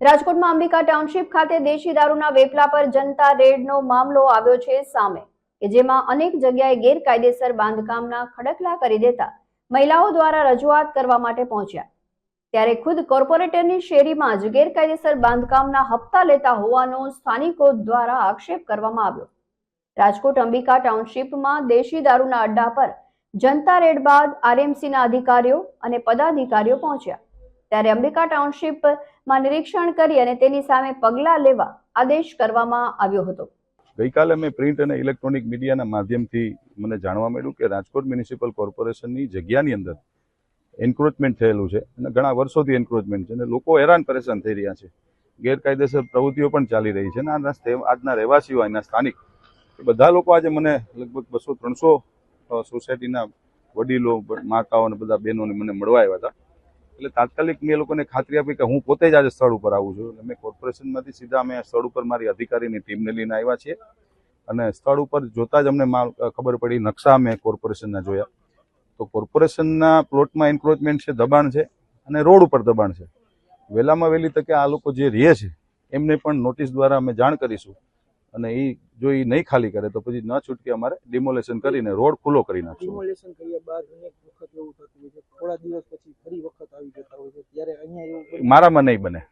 રાજકોટમાં અંબિકા ટાઉનશીપ ખાતે દેશી દારૂના વેપલા પર જનતા રેડનો મામલો આવ્યો છે સામે, કે જેમાં અનેક જગ્યાએ ગેરકાયદેસર બાંધકામના ખડકલા કરી દેતા મહિલાઓ દ્વારા રજૂઆત કરવા માટે પહોંચ્યા. ત્યારે ખુદ કોર્પોરેટરની શેરીમાં જ ગેરકાયદેસર બાંધકામના હપ્તા લેતા હોવાનો સ્થાનિકો દ્વારા આક્ષેપ કરવામાં આવ્યો. રાજકોટ અંબિકા ટાઉનશીપમાં દેશી દારૂના અડ્ડા પર જનતા રેડ બાદ આરએમસીના અધિકારીઓ અને પદાધિકારીઓ પહોંચ્યા. ત્યારે અંબિકા ટાઉનશીપમાં નિરીક્ષણ કરી અને તેની સામે પગલાં લેવા આદેશ કરવામાં આવ્યો હતો. ગઈકાલે મેં પ્રિન્ટ અને ઇલેક્ટ્રોનિક મીડિયાના માધ્યમથી મને જાણવા મળ્યું કે રાજકોટ મ્યુનિસિપલ કોર્પોરેશનની જગ્યાની અંદર એન્ક્રોચમેન્ટ થયેલું છે અને ઘણા વર્ષોથી એન્ક્રોચમેન્ટ છે અને લોકો હેરાન પરેશાન થઈ રહ્યા છે. ગેરકાયદેસર પ્રવૃત્તિઓ પણ ચાલી રહી છે અને આજના રહેવાસીઓ અહીંના સ્થાનિક બધા લોકો આજે મને લગભગ બસો ત્રણસો સોસાયટીના વડીલો, માતાઓ અને બધા બહેનોને મને મળવા આવ્યા હતા. એટલે તાત્કાલિક મેં લોકોને ખાતરી આપી કે હું પોતે જ આજે સ્થળ ઉપર આવું છું. મેં કોર્પોરેશનમાંથી સીધા અમે સ્થળ ઉપર મારી અધિકારીની ટીમને લઈને આવ્યા છીએ. અને સ્થળ ઉપર જોતા જ અમને માલ ખબર પડી, નકશા અમે કોર્પોરેશનના જોયા. તો કોર્પોરેશનના પ્લોટમાં એન્ક્રોચમેન્ટ છે, દબાણ છે અને રોડ ઉપર દબાણ છે. વહેલામાં વહેલી તકે આ લોકો જે રહે છે, એમને પણ નોટિસ દ્વારા અમે જાણ કરીશું. અને એ જો એ નહીં ખાલી કરે તો પછી ન છૂટકે અમારે ડિમોલેશન કરીને રોડ ખુલ્લો કરી નાખશું. થોડા દિવસ પછી ફરી વખત આવી જતા હોય છે ત્યારે અહીંયા એવું બને મારામાં નહીં બને.